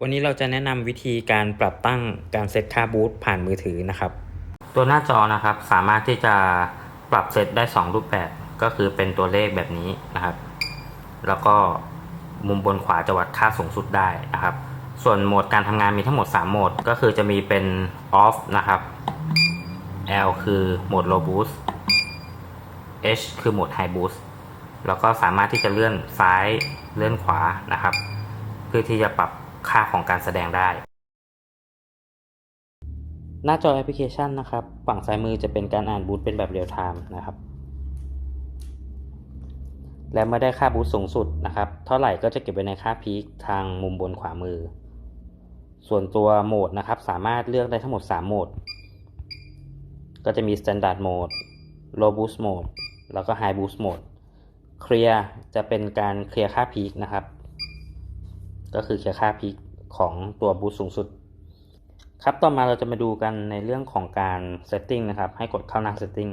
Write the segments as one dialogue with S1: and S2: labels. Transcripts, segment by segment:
S1: วันนี้เราจะแนะนำวิธีการปรับตั้งการเซตค่าบูทผ่านมือถือนะครับ ตัวหน้าจอนะครับสามารถที่จะปรับเซตได้ 2 รูปแบบ ก็คือเป็นตัวเลขแบบนี้นะครับ แล้วก็มุมบนขวาจะวัดค่าสูงสุดได้นะครับ ส่วนโหมดการทำงานมีทั้งหมด 3 โหมด ก็คือจะมีเป็น off นะครับ L คือโหมด low boost H คือโหมด high boost แล้วก็สามารถที่จะเลื่อนซ้ายเลื่อนขวานะครับ เพื่อที่จะปรับ ค่าของการแสดงได้ หน้าจอแอปพลิเคชันนะครับ ฝั่งซ้ายมือจะเป็นการอ่านบูทเป็นแบบเรียลไทม์นะครับ และเมื่อได้ค่าบูทสูงสุดนะครับ เท่าไหร่ก็จะเก็บไว้ในค่าพีคทางมุมบนขวามือ ส่วนตัวโหมดนะครับ สามารถเลือกได้ทั้งหมด 3 โหมด ก็จะมี Standard Mode Low Boost Mode แล้วก็ High Boost Mode เคลียร์จะเป็นการเคลียร์ค่าพีคนะครับ ก็คือค่าพีคของตัวบูสต์สูงสุด ครับต่อมาเราจะมาดูกันในเรื่องของการ Setting นะครับ ให้กดเข้าหน้า Setting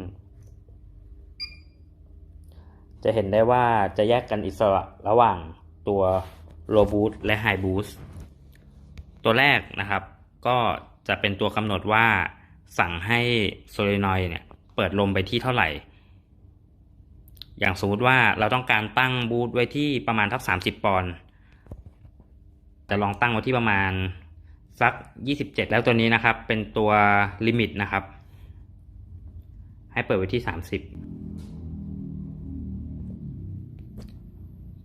S1: จะเห็นได้ว่าจะแยกกันอิสระระหว่างตัว Low Boost และ High Boost ตัวแรกนะครับ ก็จะเป็นตัวกำหนดว่าสั่งให้โซลินอยเนี่ยเปิดลมไปที่เท่าไหร่ อย่างสมมติว่าเราต้องการตั้งบูทไว้ที่ประมาณทัก30 ปอนด์ จะลองตั้งไว้ที่ประมาณสัก 27 แล้วตัวนี้นะครับ เป็นตัวลิมิตนะครับ ให้เปิดไว้ที่ 30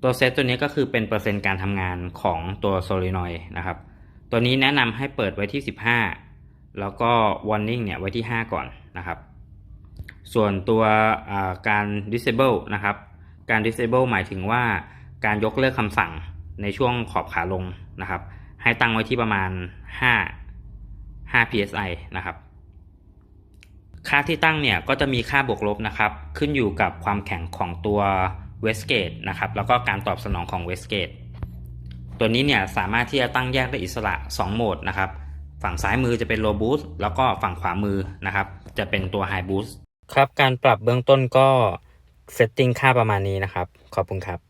S1: ตัวเซตตัวนี้ก็คือเป็นเปอร์เซ็นต์การทำงานของตัวโซลินอยนะครับ ตัวนี้แนะนำให้เปิดไว้ที่ 15 แล้วก็ warning เนี่ยไว้ที่ 5 ก่อนนะครับส่วนตัวการ disable นะครับ การ disable หมายถึงว่าการยกเลิกคำสั่ง ในช่วงขอบขาลงนะครับ ให้ตั้งไว้ที่ประมาณ 5 5 psi นะครับค่าที่ตั้งเนี่ยก็จะมีค่าบวกลบนะครับ ขึ้นอยู่กับความแข็งของตัว Westgate นะครับแล้วก็การตอบสนองของ Westgate ตัวนี้เนี่ยสามารถที่จะตั้งแยกได้อิสระ 2 โหมดนะครับ ฝั่งซ้ายมือจะเป็น low boost แล้วก็ฝั่งขวามือนะครับ จะเป็นตัว high boost ครับ การปรับเบื้องต้นก็เซตติ้งค่าประมาณนี้นะครับ ขอบคุณครับ